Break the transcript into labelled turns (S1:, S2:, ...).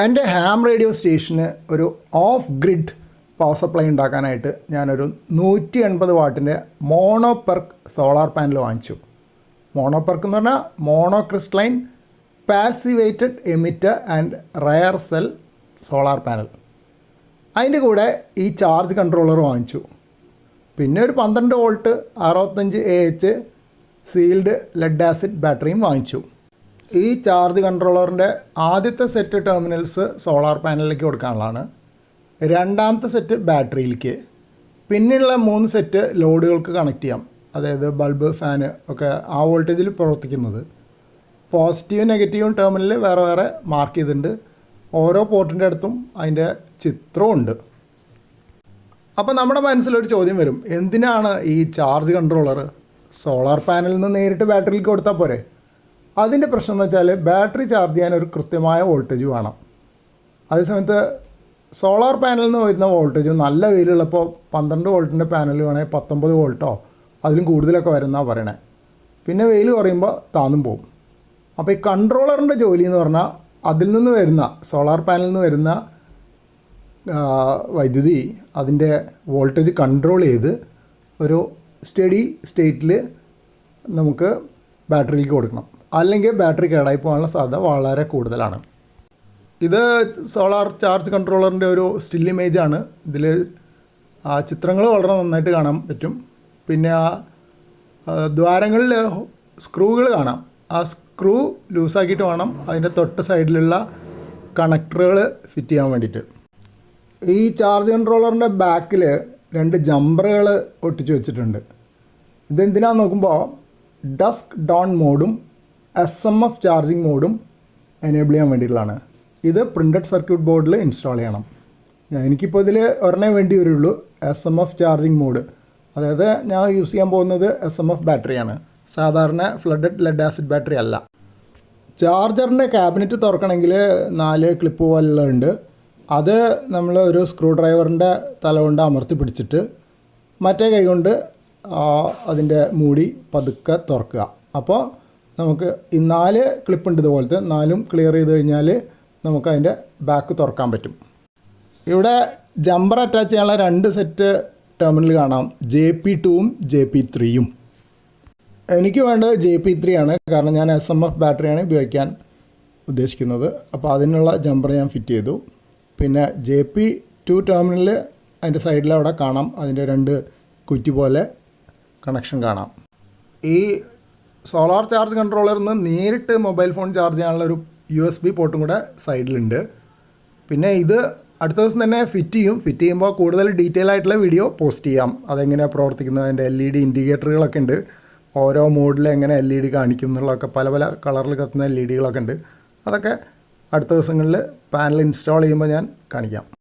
S1: എന്റെ Ham radio സ്റ്റേഷന് ഒരു off grid power supply ഉണ്ടാക്കാനായിട്ട് ഞാനൊരു നൂറ്റി എൺപത് വാട്ടിന്റെ മോണോപെർക്ക് സോളാർ പാനൽ വാങ്ങിച്ചു. മോണോപെർക്ക് എന്ന് പറഞ്ഞാൽ mono crystalline passivated emitter and rear cell solar panel അതിന്റെ കൂടെ ഈ ചാർജ് കൺട്രോളർ വാങ്ങിച്ചു. പിന്നെ ഒരു പന്ത്രണ്ട് വോൾട്ട് അറുപത്തഞ്ച് A H sealed lead acid ബാറ്ററിയും വാങ്ങിച്ചു. ഈ ചാർജ് കൺട്രോളറിന്റെ ആദ്യത്തെ സെറ്റ് ടെർമിനൽസ് സോളാർ പാനലിലേക്ക് കൊടുക്കാനുള്ളതാണ്. രണ്ടാമത്തെ സെറ്റ് ബാറ്ററിയിലേക്ക്. പിന്നെയുള്ള മൂന്ന് സെറ്റ് ലോഡുകൾക്ക് കണക്ട് ചെയ്യാം. അതായത് ബൾബ് ഫാന് ഒക്കെ ആ വോൾട്ടേജിൽ പ്രവർത്തിക്കുന്നത്. പോസിറ്റീവും നെഗറ്റീവും ടെർമിനൽ വേറെ വേറെ മാർക്ക് ചെയ്തിട്ടുണ്ട്. ഓരോ പോർട്ടിന്റെ അടുത്തും അതിന്റെ ചിത്രമുണ്ട് അപ്പോൾ നമ്മുടെ മനസ്സിലൊരു ചോദ്യം വരും. എന്തിനാണ് ഈ ചാർജ് കൺട്രോളർ സോളാർ പാനലിൽ നിന്ന് നേരിട്ട് ബാറ്ററിയിലേക്ക് കൊടുത്താൽ പോരെ? അതിന്റെ പ്രശ്നം എന്ന് വെച്ചാൽ ബാറ്ററി ചാർജ് ചെയ്യാൻ ഒരു കൃത്യമായ വോൾട്ടേജ് വേണം. അതേസമയത്ത് സോളാർ പാനലിൽ നിന്ന് വരുന്ന വോൾട്ടേജ് നല്ല വെയിലുള്ളപ്പോൾ പന്ത്രണ്ട് വോൾട്ടിന്റെ പാനൽ വേണമെങ്കിൽ പത്തൊമ്പത് വോൾട്ടോ അതിലും കൂടുതലൊക്കെ വരുന്നതാണ് പറയണേ. പിന്നെ വെയിൽ കുറയുമ്പോൾ താന്നും പോകും അപ്പോൾ ഈ കൺട്രോളറിന്റെ ജോലി എന്ന് പറഞ്ഞാൽ അതിൽ നിന്ന് വരുന്ന സോളാർ പാനലിൽ നിന്ന് വരുന്ന വൈദ്യുതി അതിന്റെ വോൾട്ടേജ് കൺട്രോൾ ചെയ്ത് ഒരു സ്റ്റഡി സ്റ്റേറ്റിൽ നമുക്ക് ബാറ്ററിയിലേക്ക് കൊടുക്കണം. അല്ലെങ്കിൽ ബാറ്ററി കേടായി പോകാനുള്ള സാധ്യത വളരെ കൂടുതലാണ്. ഇത് സോളാർ ചാർജ് കൺട്രോളറിന്റെ ഒരു സ്റ്റിൽ ഇമേജ് ആണ്. ഇതിൽ ആ ചിത്രങ്ങൾ വളരെ നന്നായിട്ട് കാണാൻ പറ്റും. പിന്നെ ആ ദ്വാരങ്ങളിൽ സ്ക്രൂകൾ കാണാം. ആ സ്ക്രൂ ലൂസാക്കിയിട്ട് വേണം അതിന്റെ തൊട്ട് സൈഡിലുള്ള കണക്ടറുകൾ ഫിറ്റ് ചെയ്യാൻ വേണ്ടിയിട്ട്. ഈ ചാർജ് കൺട്രോളറിന്റെ ബാക്കിൽ രണ്ട് ജമ്പറുകൾ ഒട്ടിച്ച് വെച്ചിട്ടുണ്ട്. ഇതെന്തിനാന്ന് നോക്കുമ്പോൾ ഡസ്ക് ഡോൺ മോഡും എസ് എം എഫ് ചാർജിങ് മോഡും എനേബിൾ ചെയ്യാൻ വേണ്ടിയിട്ടുള്ളതാണ്. ഇത് പ്രിന്റഡ് സർക്യൂട്ട് ബോർഡിൽ ഇൻസ്റ്റാൾ ചെയ്യണം. എനിക്കിപ്പോൾ ഇതിൽ ഒരെണ്ണേ വേണ്ടി വരുള്ളൂ. S M F charging mode അതായത് ഞാൻ യൂസ് ചെയ്യാൻ പോകുന്നത് എസ് എം എഫ് ബാറ്ററിയാണ് സാധാരണ ഫ്ലഡഡ് ലെഡ് ആസിഡ് ബാറ്ററി അല്ല. ചാർജറിന്റെ ക്യാബിനറ്റ് തുറക്കണമെങ്കിൽ നാല് ക്ലിപ്പ് പോലുള്ളതുണ്ട് അത് നമ്മൾ ഒരു സ്ക്രൂ ഡ്രൈവറിന്റെ തല കൊണ്ട് അമർത്തി പിടിച്ചിട്ട് മറ്റേ കൈ കൊണ്ട് അതിന്റെ മൂടി പതുക്കെ തുറക്കുക. അപ്പോൾ നമുക്ക് ഈ നാല് ക്ലിപ്പ് ഉണ്ട് ഇതുപോലത്തെ. നാലും ക്ലിയർ ചെയ്ത് കഴിഞ്ഞാൽ നമുക്ക് അതിന്റെ ബാക്ക് തുറക്കാൻ പറ്റും. ഇവിടെ ജമ്പർ അറ്റാച്ച് ചെയ്യാനുള്ള രണ്ട് സെറ്റ് ടെർമിനൽ കാണാം. ജെ പി ടുവും ജെ പി ത്രീയും എനിക്ക് വേണ്ടത് ജെ പി ത്രീ ആണ്. കാരണം ഞാൻ എസ് എം എഫ് ബാറ്ററിയാണ് ഉപയോഗിക്കാൻ ഉദ്ദേശിക്കുന്നത്. അപ്പോൾ അതിനുള്ള ജമ്പർ ഞാൻ ഫിറ്റ് ചെയ്തു. പിന്നെ ജെ പി ടു ടെർമിനൽ അതിന്റെ സൈഡിൽ അവിടെ കാണാം. അതിന്റെ രണ്ട് കുറ്റി പോലെ കണക്ഷൻ കാണാം. ഈ സോളാർ ചാർജ് കൺട്രോളറിൽ നിന്ന് നേരിട്ട് മൊബൈൽ ഫോൺ ചാർജ് ചെയ്യാനുള്ള ഒരു യു എസ് ബി പോർട്ടും കൂടെ സൈഡിലുണ്ട്. പിന്നെ ഇത് അടുത്ത ദിവസം തന്നെ ഫിറ്റ് ചെയ്യും. ഫിറ്റ് ചെയ്യുമ്പോൾ കൂടുതൽ ഡീറ്റെയിൽ ആയിട്ടുള്ള വീഡിയോ പോസ്റ്റ് ചെയ്യാം. അതെങ്ങനെയാണ് പ്രവർത്തിക്കുന്നത്? അതിന്റെ എൽ ഇ ഡി ഇൻഡിക്കേറ്ററുകളൊക്കെ ഉണ്ട്. ഓരോ മോഡിൽ എങ്ങനെ എൽ ഇ ഡി കാണിക്കും എന്നുള്ളതൊക്കെ പല പല കളറിൽ കത്തുന്ന എൽ ഇ ഡികളൊക്കെ ഉണ്ട്. അതൊക്കെ അടുത്ത ദിവസങ്ങളിൽ പാനൽ ഇൻസ്റ്റാൾ ചെയ്യുമ്പോൾ ഞാൻ കാണിക്കാം.